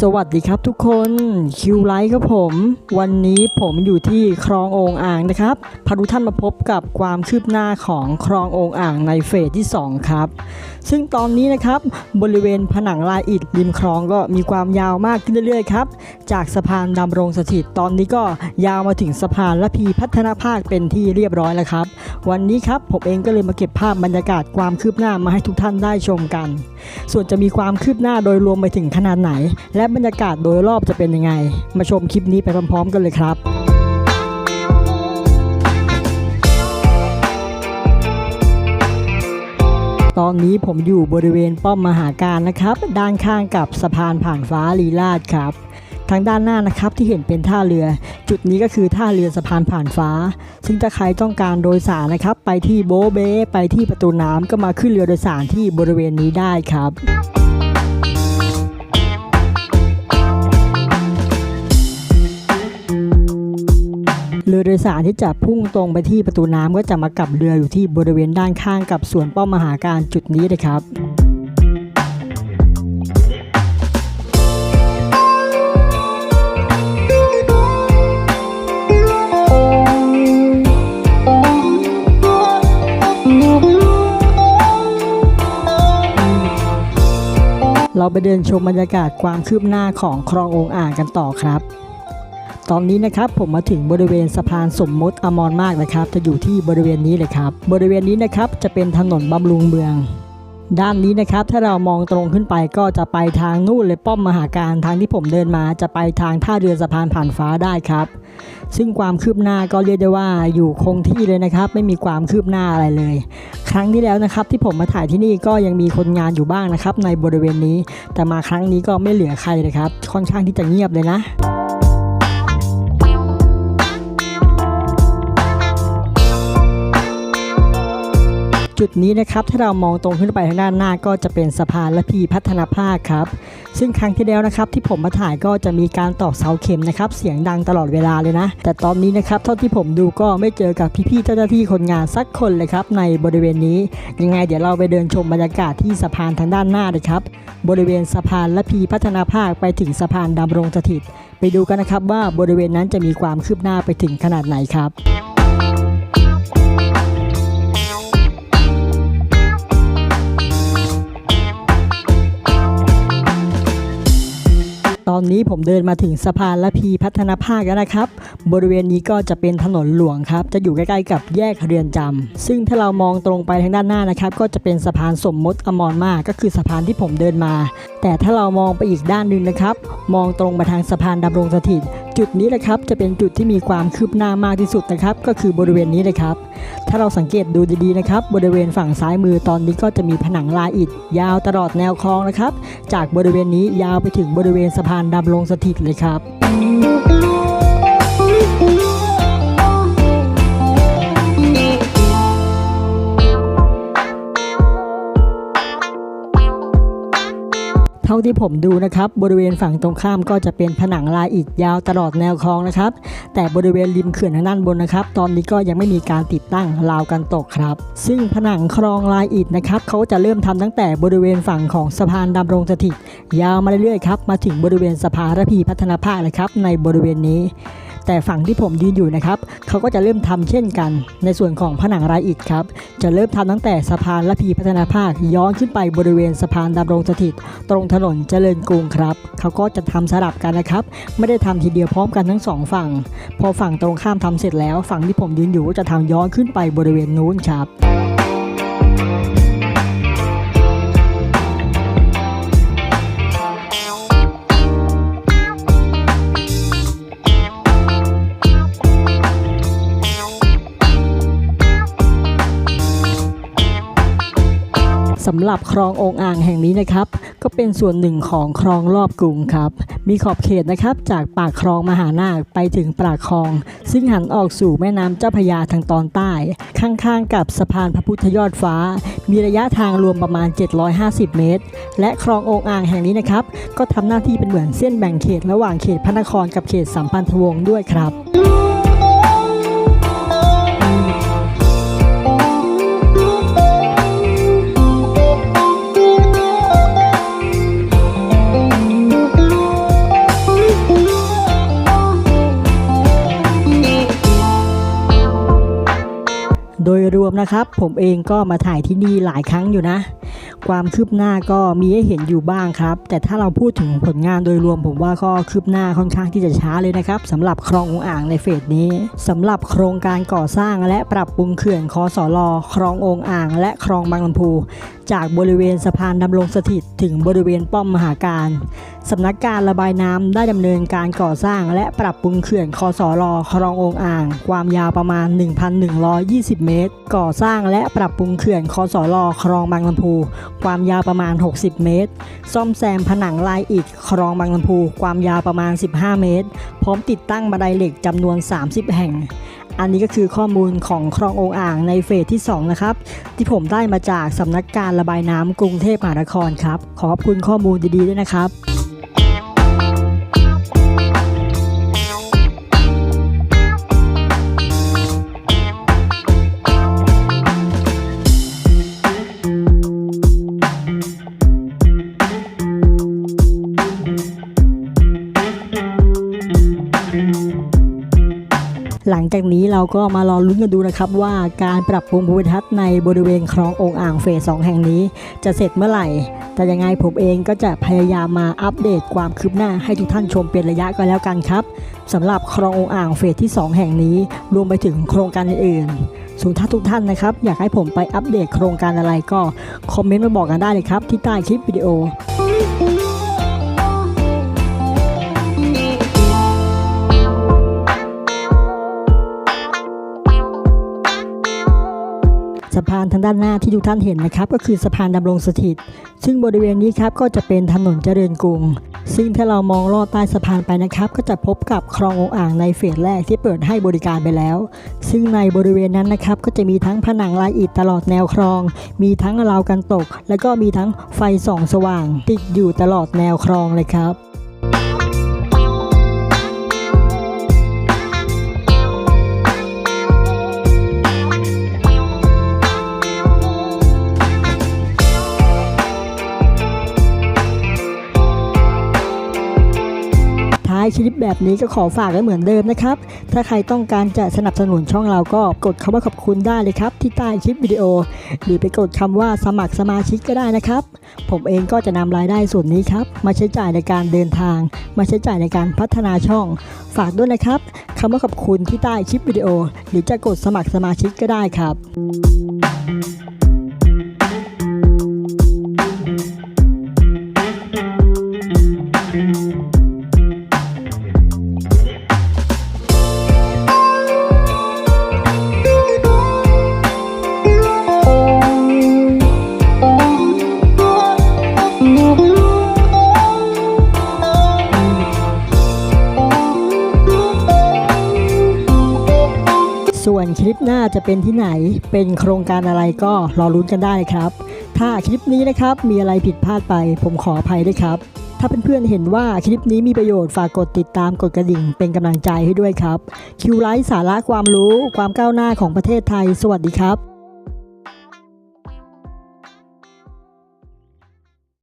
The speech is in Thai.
สวัสดีครับทุกคนคิวไลท์ครับผม วันนี้ผมอยู่ที่คลององอ่างนะครับพาทุกท่านมาพบกับความคืบหน้าของคลององอ่างในเฟสที่ 2 ครับซึ่งตอนนี้นะครับบริเวณผนังลายอิฐริมคลองก็มีความยาวมากขึ้นเรื่อยๆครับจากสะพานดำรงสถิตตอนนี้ก็ยาวมาถึงสะพานละพีพัฒนาภาคเป็นที่เรียบร้อยแล้วครับ วันนี้ครับผมเองก็เลยมาเก็บภาพบรรยากาศความคืบหน้ามาให้ทุกท่านได้ชมกัน ส่วนจะมีความคืบหน้าโดยรวมไปถึงขนาดไหน และบรรยากาศโดยรอบจะเป็นยังไง มาชมคลิปนี้ไปพร้อมๆ กันเลยครับ ตอนนี้ผมอยู่บริเวณป้อมมหาการนะครับ ด้านข้างกับสะพานผ่านฟ้าลีลาดครับ ทางด้านหน้านะครับที่เห็นเป็นท่าเรือ จุดนี้ก็คือท่าเรือสะพานผ่านฟ้า ซึ่งถ้าใครต้องการโดยสารนะครับ ไปที่โบเบ ไปที่ประตูน้ำก็มาขึ้นเรือโดยสารที่บริเวณนี้ได้ครับ เรือโดยสารที่จะพุ่งตรงไปที่ประตูน้ำก็จะมากับเรืออยู่ที่บริเวณด้านข้างกับสวนป้อมมหาการจุดนี้เลยครับเราไปเดินชมบรรยากาศความคืบหน้าของคลององอ่างกันต่อครับ ตอนนี้นะครับผมมาถึงบริเวณสะพานสมมติอมรมากนะครับ จะอยู่ที่บริเวณนี้เลยครับ บริเวณนี้นะครับจะเป็นถนนบำรุงเมือง ด้านนี้นะครับถ้าเรามองตรงขึ้นไปก็จะไปทางนู่นเลยป้อมมหาการทางที่ผมเดินมา จะไปทางท่าเรือสะพานผ่านฟ้าได้ครับ ซึ่งความคืบหน้าก็เรียกได้ว่าอยู่คงที่เลยนะครับ ไม่มีความคืบหน้าอะไรเลย ครั้งที่แล้วนะครับที่ผมมาถ่ายที่นี่ก็ยังมีคนงานอยู่บ้างนะครับ ในบริเวณนี้ แต่มาครั้งนี้ก็ไม่เหลือใครเลยครับค่อนข้างที่จะเงียบเลยนะ จุดนี้นะครับถ้าเรามองตรงขึ้นไปทางด้านหน้าก็จะเป็นสะพานและพีพัฒนาภาคครับซึ่งครั้งที่แล้วนะครับที่ผมมาถ่ายก็จะมีการตอกเสาเข็มนะครับเสียงดังตลอดเวลาเลยนะ แต่ตอนนี้นะครับเท่าที่ผมดูก็ไม่เจอกับพี่ๆเจ้าหน้าที่คนงานสักคนเลยครับในบริเวณนี้ยังไงเดี๋ยวเราไปเดินชมบรรยากาศที่สะพานทางด้านหน้าเลยครับบริเวณสะพานและพีพัฒนาภาคไปถึงสะพานดำรงสถิต ไปดูกันนะครับว่าบริเวณนั้นจะมีความคืบหน้าไปถึงขนาดไหนครับ ตอนนี้ผมเดินมาถึงสะพานละพีพัฒนาภาคแล้วนะครับ บริเวณนี้ก็จะเป็นถนนหลวงครับ จะอยู่ใกล้ๆกับแยกเรือนจำซึ่งถ้าเรามองตรงไปทางด้านหน้านะครับ ก็จะเป็นสะพานสมมติอมรมาก็คือสะพานที่ผมเดินมา แต่ถ้าเรามองไปอีกด้านหนึ่งนะครับ มองตรงไปทางสะพานดำรงสถิต จุดนี้แหละครับจะเป็นจุดที่มีความคืบหน้ามากที่สุดนะครับ ก็คือบริเวณนี้เลยครับ ถ้าเราสังเกตดูดีๆนะครับ บริเวณฝั่งซ้ายมือตอนนี้ก็จะมีผนังลายอิฐยาวตลอดแนวคลองนะครับ จากบริเวณนี้ยาวไปถึงบริเวณสะพานดำลงสถิตเลยครับ เท่าที่ผมดูนะครับ บริเวณฝั่งตรงข้ามก็จะเป็นผนังลายอิฐยาวตลอดแนวคลองนะครับ แต่บริเวณริมเขื่อนทางด้านบนนะครับ ตอนนี้ก็ยังไม่มีการติดตั้งราวกันตกครับ ซึ่งผนังคลองลายอิฐนะครับเขาจะเริ่มทำตั้งแต่บริเวณฝั่งของสะพานดำรงสถิตยาวมาเรื่อยๆครับมาถึงบริเวณสะพานระพีพัฒนาภาคเลยครับในบริเวณนี้ แต่ฝั่งที่ผมยืนอยู่นะครับเขาก็จะเริ่มทำเช่นกัน ในส่วนของผนังรายอิฐครับจะเริ่มทำตั้งแต่สะพานละพีพัฒนาภาคย้อนขึ้นไปบริเวณสะพานดำรงสถิต ตรงถนนเจริญกรุงครับเขาก็จะทำสลับกันนะครับ ไม่ได้ทำทีเดียวพร้อมกันทั้งสองฝั่ง พอฝั่งตรงข้ามทำเสร็จแล้ว ฝั่งที่ผมยืนอยู่ก็จะทำย้อนขึ้นไปบริเวณนู้นครับ สำหรับคลององอ่างแห่งนี้นะครับ ก็เป็นส่วนหนึ่งของคลองรอบกรุงครับ มีขอบเขตนะครับจากปากคลองมหานาคไปถึงปากคลอง ซึ่งหันออกสู่แม่น้ำเจ้าพยาทางตอนใต้ ข้างๆ กับสะพานพระพุทธยอดฟ้า มีระยะทางรวมประมาณ 750 เมตร และคลององอ่างแห่งนี้นะครับ ก็ทำหน้าที่เป็นเหมือนเส้นแบ่งเขตระหว่างเขตพระนครกับเขตสัมพันธวงศ์ด้วยครับ นะครับ ผมเองก็มาถ่ายที่นี่หลายครั้งอยู่นะความคืบหน้าก็มีให้เห็นอยู่บ้างครับ แต่ถ้าเราพูดถึงผลงานโดยรวมผมว่าก็คืบหน้าค่อนข้างที่จะช้าเลยนะครับสำหรับคลององอ่างในเฟสนี้สำหรับโครงการก่อสร้างและปรับปรุงเขื่อนคอสอลอคลององอ่าง และคลองบางลำพู จากบริเวณสะพานดำรงสถิตถึงบริเวณป้อมมหาการสำนักการระบายน้ำได้ดำเนินการก่อสร้าง และปรับปรุงเขื่อนคอสอลอคลององอ่าง ความยาวประมาณ 1,120 เมตร ก่อสร้างและปรับปรุงเขื่อนคอสอลอคลองบางลำพูความยาวประมาณ 60 เมตร ซ่อมแซมผนังลายอิฐคลองบางลำพู ความยาวประมาณ 15 เมตร พร้อมติดตั้งบันไดเหล็กจำนวน 30 แห่ง อันนี้ก็คือข้อมูลของคลององอ่างในเฟสที่ 2 นะครับ ที่ผมได้มาจากสำนักการระบายน้ำกรุงเทพมหานครครับ ขอบคุณข้อมูลดีๆด้วยนะครับ หลังจากนี้เราก็มารอลุ้นกันดูนะครับว่าการปรับปรุงภูมิทัศน์ในบริเวณคลององอ่างเฟส2แห่งนี้ จะเสร็จเมื่อไหร่ แต่ยังไงผมเองก็จะพยายามมาอัปเดตความคืบหน้าให้ทุกท่านชมเป็นระยะก็แล้วกันครับสำหรับคลององอ่างเฟสที่ 2 แห่งนี้ รวมไปถึงโครงการอื่นๆส่วนถ้าทุกท่านนะครับ อยากให้ผมไปอัปเดตโครงการอะไรก็คอมเมนต์มาบอกกันได้เลยครับที่ใต้คลิปวิดีโอ พานทางด้านหน้าที่ทุกท่านเห็นนะครับ ก็คือสะพานดำรงสถิต ซึ่งบริเวณนี้ครับก็จะเป็นถนนเจริญกรุง ซึ่งถ้าเรามองลอดใต้สะพานไปนะครับ ก็จะพบกับคลององอ่างในเฟสแรกที่เปิดให้บริการไปแล้ว ซึ่งในบริเวณนั้นนะครับก็จะมีทั้งผนังลายอิฐตลอดแนวคลอง มีทั้งราวกันตก และก็มีทั้งไฟส่องสว่าง ติดอยู่ตลอดแนวคลองเลยครับ คลิปแบบนี้ก็ขอฝากไว้เหมือนเดิมนะครับ ถ้าใครต้องการจะสนับสนุนช่องเราก็กดคำว่าขอบคุณได้เลยครับ ที่ใต้คลิปวิดีโอ หรือไปกดคำว่าสมัครสมาชิกก็ได้นะครับ ผมเองก็จะนำรายได้ส่วนนี้ครับ มาใช้จ่ายในการเดินทาง มาใช้จ่ายในการพัฒนาช่อง ฝากด้วยนะครับคำว่าขอบคุณที่ใต้คลิปวิดีโอ หรือจะกดสมัครสมาชิกก็ได้ครับ จะเป็นที่ไหนเป็นโครงการอะไรก็รอรุ้นกันได้ครับ ถ้าคลิปนี้นะครับมีอะไรผิดพลาดไป ผมขออภัยด้วยครับ ถ้าเพื่อนๆเห็นว่าคลิปนี้มีประโยชน์ฝากกดติดตามกดกระดิ่งเป็นกำลังใจให้ด้วยครับคิวไลท์สาระความรู้ ความก้าวหน้าของประเทศไทย สวัสดีครับ